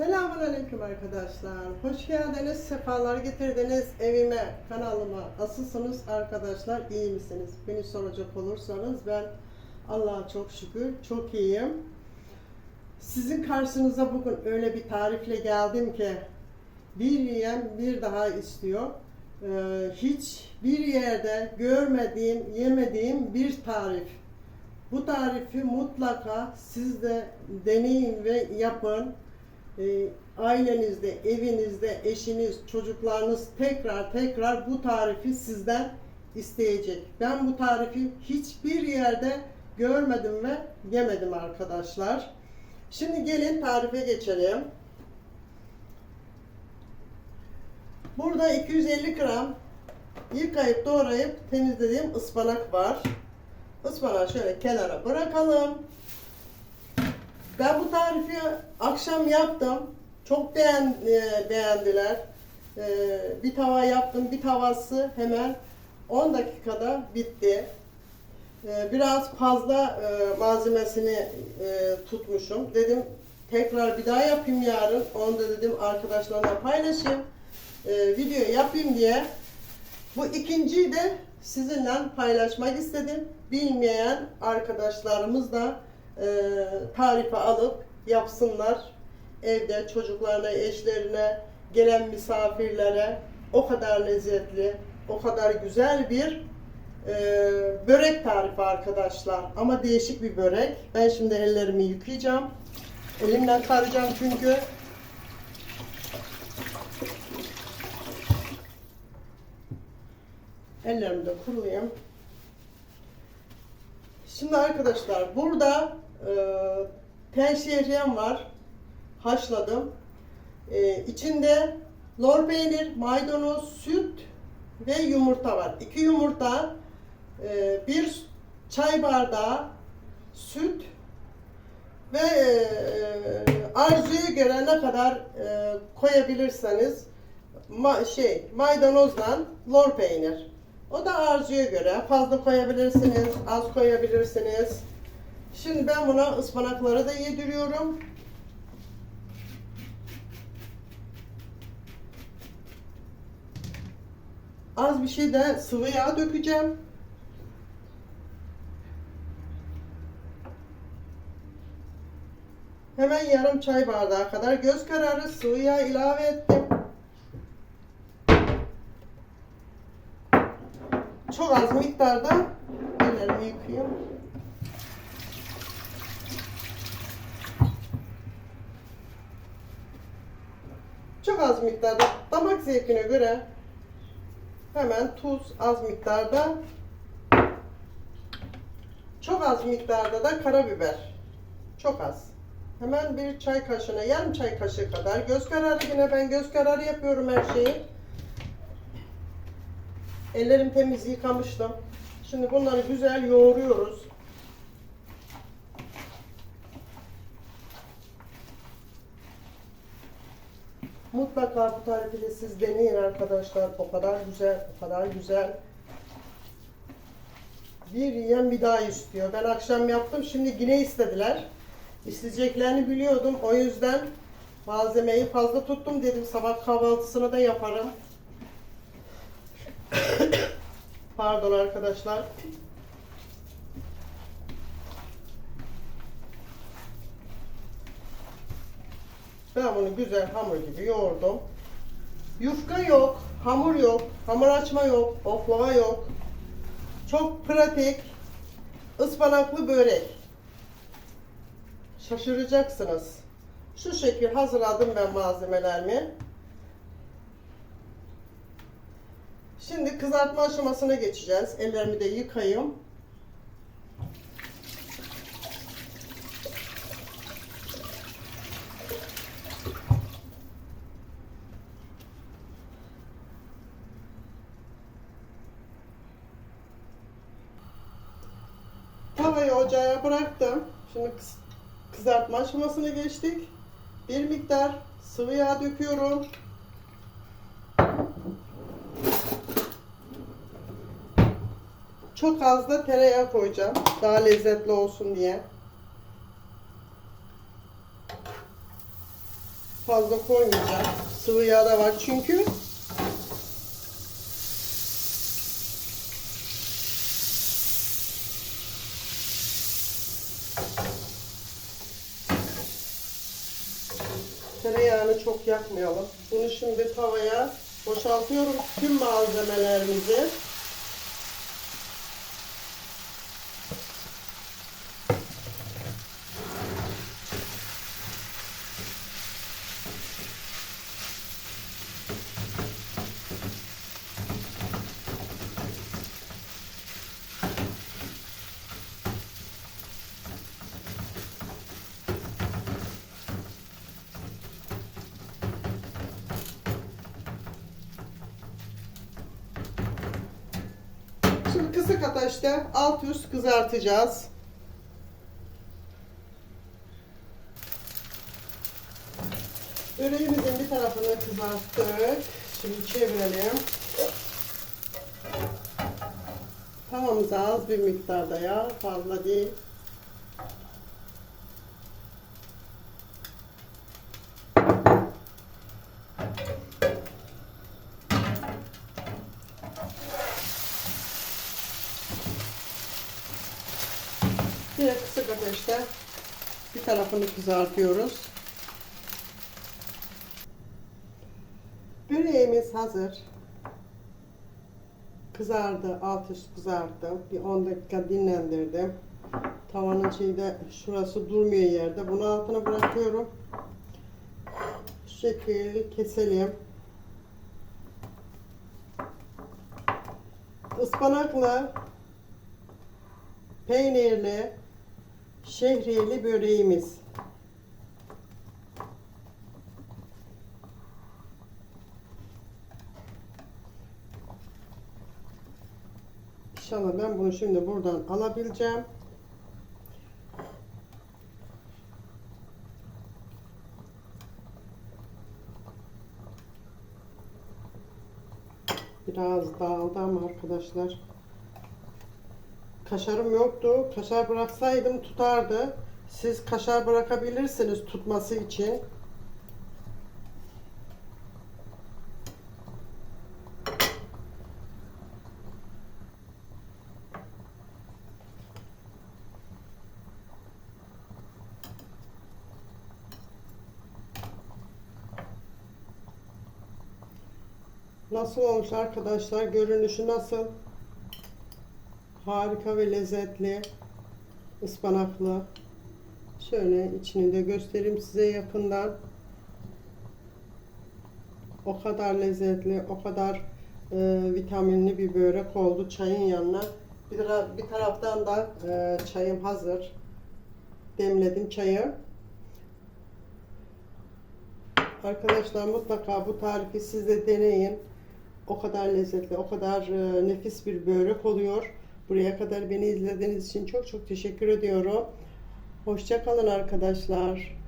Selamun Aleyküm arkadaşlar. Hoş geldiniz, sefalar getirdiniz evime, kanalıma. Nasılsınız arkadaşlar, iyi misiniz? Beni soracak olursanız ben Allah'a çok şükür çok iyiyim. Sizin karşınıza bugün öyle bir tarifle geldim ki bir yiyen bir daha istiyor. Ee, hiç bir yerde görmediğim, yemediğim bir tarif. Bu tarifi mutlaka siz de deneyin ve yapın. Ee, ailenizde, evinizde, eşiniz, çocuklarınız tekrar tekrar bu tarifi sizden isteyecek. Ben bu tarifi hiçbir yerde görmedim ve yemedim arkadaşlar. Şimdi gelin tarife geçelim. Burada 250 gram yıkayıp doğrayıp temizlediğim ıspanak var. Ispanağı şöyle kenara bırakalım. Ben bu tarifi akşam yaptım. Çok beğen, e, beğendiler. E, bir tava yaptım. Bir tavası hemen 10 dakikada bitti. E, biraz fazla e, malzemesini e, tutmuşum. Dedim tekrar bir daha yapayım yarın. Onu da dedim arkadaşlarla paylaşayım. E, video yapayım diye. Bu ikinciyi de sizinle paylaşmak istedim. Bilmeyen arkadaşlarımız da e, tarifi alıp yapsınlar. Evde çocuklarına, eşlerine, gelen misafirlere o kadar lezzetli, o kadar güzel bir e, börek tarifi arkadaşlar. Ama değişik bir börek. Ben şimdi ellerimi yıkayacağım. Elimden karacağım çünkü. Ellerimi de kurulayım. Şimdi arkadaşlar burada e, tel var. Haşladım. E, içinde lor peynir, maydanoz, süt ve yumurta var. İki yumurta, e, bir çay bardağı süt ve e, arzuya göre ne kadar e, koyabilirseniz ma şey maydanozla lor peynir. O da arzuya göre fazla koyabilirsiniz, az koyabilirsiniz. Şimdi ben buna ıspanakları da yediriyorum. Az bir şey de sıvı yağ dökeceğim. Hemen yarım çay bardağı kadar göz kararı sıvı yağ ilave ettim. Çok az miktarda ellerimi yıkayayım. Çok az miktarda damak zevkine göre hemen tuz az miktarda çok az miktarda da karabiber. Çok az. Hemen bir çay kaşığına, yarım çay kaşığı kadar. Göz kararı yine ben göz kararı yapıyorum her şeyi. Ellerim temiz yıkamıştım. Şimdi bunları güzel yoğuruyoruz. Mutlaka bu tarifi de siz deneyin arkadaşlar. O kadar güzel, o kadar güzel. Bir yiyen bir daha istiyor. Ben akşam yaptım, şimdi yine istediler. İsteyeceklerini biliyordum. O yüzden malzemeyi fazla tuttum dedim. Sabah kahvaltısını da yaparım. Pardon arkadaşlar. Ben bunu güzel hamur gibi yoğurdum. Yufka yok, hamur yok, hamur açma yok, oklava yok. Çok pratik, ıspanaklı börek. Şaşıracaksınız. Şu şekil hazırladım ben malzemelerimi. Şimdi kızartma aşamasına geçeceğiz. Ellerimi de yıkayayım. Tavayı ocağa bıraktım. Şimdi kız- kızartma aşamasına geçtik. Bir miktar sıvı yağ döküyorum. Çok az da tereyağı koyacağım. Daha lezzetli olsun diye. fazla koymayacağım. Sıvı yağ da var çünkü. Tereyağını çok yakmayalım. Bunu şimdi tavaya boşaltıyorum tüm malzemelerimizi. Kısık ateşte alt üst kızartacağız. Böreğimizin bir tarafını kızarttık. Şimdi çevirelim. Tavamıza az bir miktarda yağ, fazla değil. Yine kısık ateşte bir tarafını kızartıyoruz. Böreğimiz hazır. Kızardı, alt üst kızardı. Bir 10 dakika dinlendirdim. Tavanın şeyde şurası durmuyor yerde. Bunu altına bırakıyorum. Şu şekil keselim. Ispanakla peynirli şehriyeli böreğimiz. İnşallah ben bunu şimdi buradan alabileceğim. Biraz dağıldı ama arkadaşlar. Kaşarım yoktu. Kaşar bıraksaydım tutardı. Siz kaşar bırakabilirsiniz tutması için. Nasıl olmuş arkadaşlar? Görünüşü nasıl? Harika ve lezzetli. ıspanaklı. Şöyle içini de göstereyim size yakından. O kadar lezzetli, o kadar e, vitaminli bir börek oldu çayın yanına. Bir, bir taraftan da e, çayım hazır. Demledim çayı. Arkadaşlar mutlaka bu tarifi siz de deneyin. O kadar lezzetli, o kadar e, nefis bir börek oluyor. Buraya kadar beni izlediğiniz için çok çok teşekkür ediyorum. Hoşça kalın arkadaşlar.